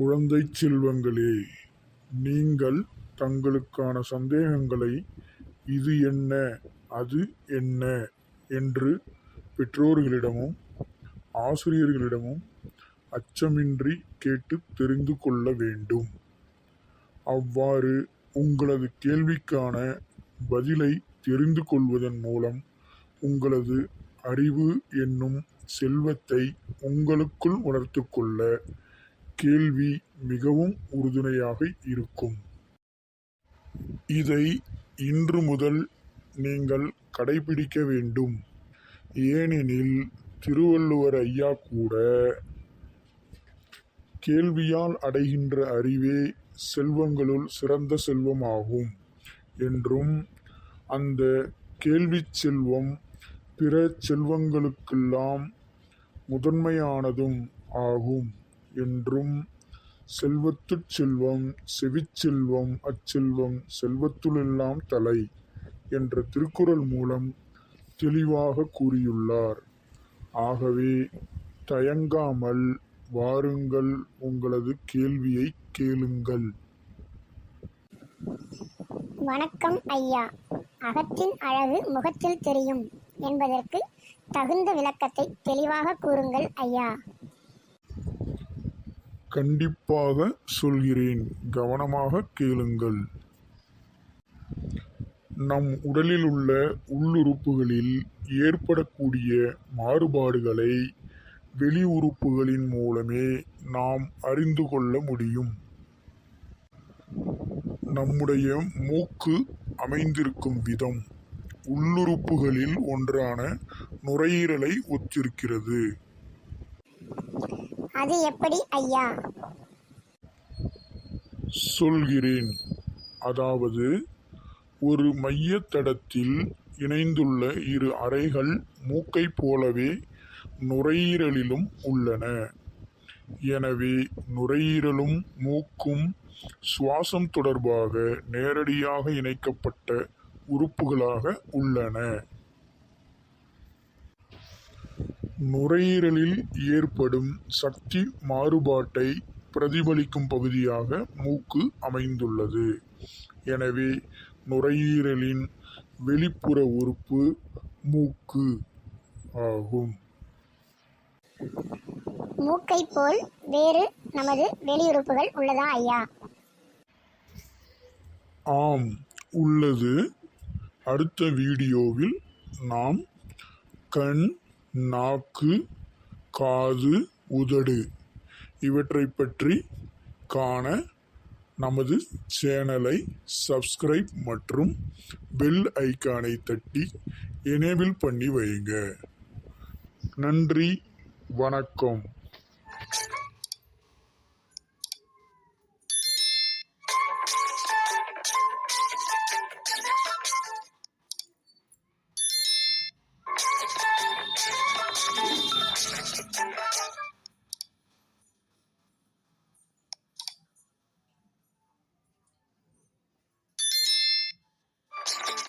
குழந்தை செல்வங்களே நீங்கள் தங்களுக்கான சந்தேகங்களை இது என்ன அது என்ன என்று பெற்றோர்களிடமும் ஆசிரியர்களிடமும் அச்சமின்றி கேட்டு தெரிந்து கொள்ள வேண்டும். அவ்வாறு உங்களது கேள்விக்கான பதிலை தெரிந்து கொள்வதன் மூலம் உங்களது அறிவு என்னும் செல்வத்தை உங்களுக்குள் வளர்த்து கொள்ள கேள்வி மிகவும் உறுதுணையாக இருக்கும். இதை இன்று முதல் நீங்கள் கடைபிடிக்க வேண்டும். ஏனெனில் திருவள்ளுவர் ஐயா கூட கேள்வியால் அடைகின்ற அறிவே செல்வங்களுள் சிறந்த செல்வமாகும் என்றும் அந்த கேள்விச் செல்வம் பிற செல்வங்களுக்கெல்லாம் முதன்மையானதும் ஆகும். என்றும் செல்வத்துட் செல்வம் செவிச்செல்வம் அச்செல்வம் செல்வத்துளெல்லாம் தலை என்ற திருக்குறள் மூலம் தெளிவாக கூறியுள்ளார். ஆகவே தயங்காமல் வாருங்கள் உங்களது கேள்வியை கேளுங்கள். வணக்கம் ஐயா. அகத்தின் அழகு முகத்தில் தெரியும் என்பதற்கு தகுந்த விளக்கத்தை தெளிவாக கூறுங்கள் ஐயா. கண்டிப்பாக சொல்கிறேன். கவனமாக கேளுங்கள். நம் உடலில் உள்ள உள்ளுறுப்புகளில் ஏற்படக்கூடிய மாறுபாடுகளை வெளி உறுப்புகளின் மூலமே நாம் அறிந்து கொள்ள முடியும். நம்முடைய மூக்கு அமைந்திருக்கும் விதம் உள்ளுறுப்புகளில் ஒன்றான நுரையீரலை ஒத்திருக்கிறது. அது எப்படி ஐயா? சொல்கிறேன். அதாவது ஒரு மையத்தடத்தில் இணைந்துள்ள இரு அறைகள் மூக்கைப் போலவே நுரையீரலிலும் உள்ளன. எனவே நுரையீரலும் மூக்கும் சுவாசம் தொடர்பாக நேரடியாக இணைக்கப்பட்ட உறுப்புகளாக உள்ளன. நுரையீரலில் ஏற்படும் சக்தி மாறுபாட்டை பிரதிபலிக்கும் பகுதியாக மூக்கு அமைந்துள்ளது. எனவே நுரையீரலின் வெளிப்புற உறுப்பு மூக்கு ஆகும். மூக்கை போல் வேறு நமது வெளியுறுப்புகள் உள்ளதா ஐயா? ஆம் உள்ளது. அடுத்த வீடியோவில் நாம் கண் நாக்கு காது உதடு. இவற்றை பற்றி காண நமது சேனலை சப்ஸ்கிரைப் மற்றும் பெல் ஐக்கானை தட்டி எனேபிள் பண்ணி வைங்க நன்றி வணக்கம்.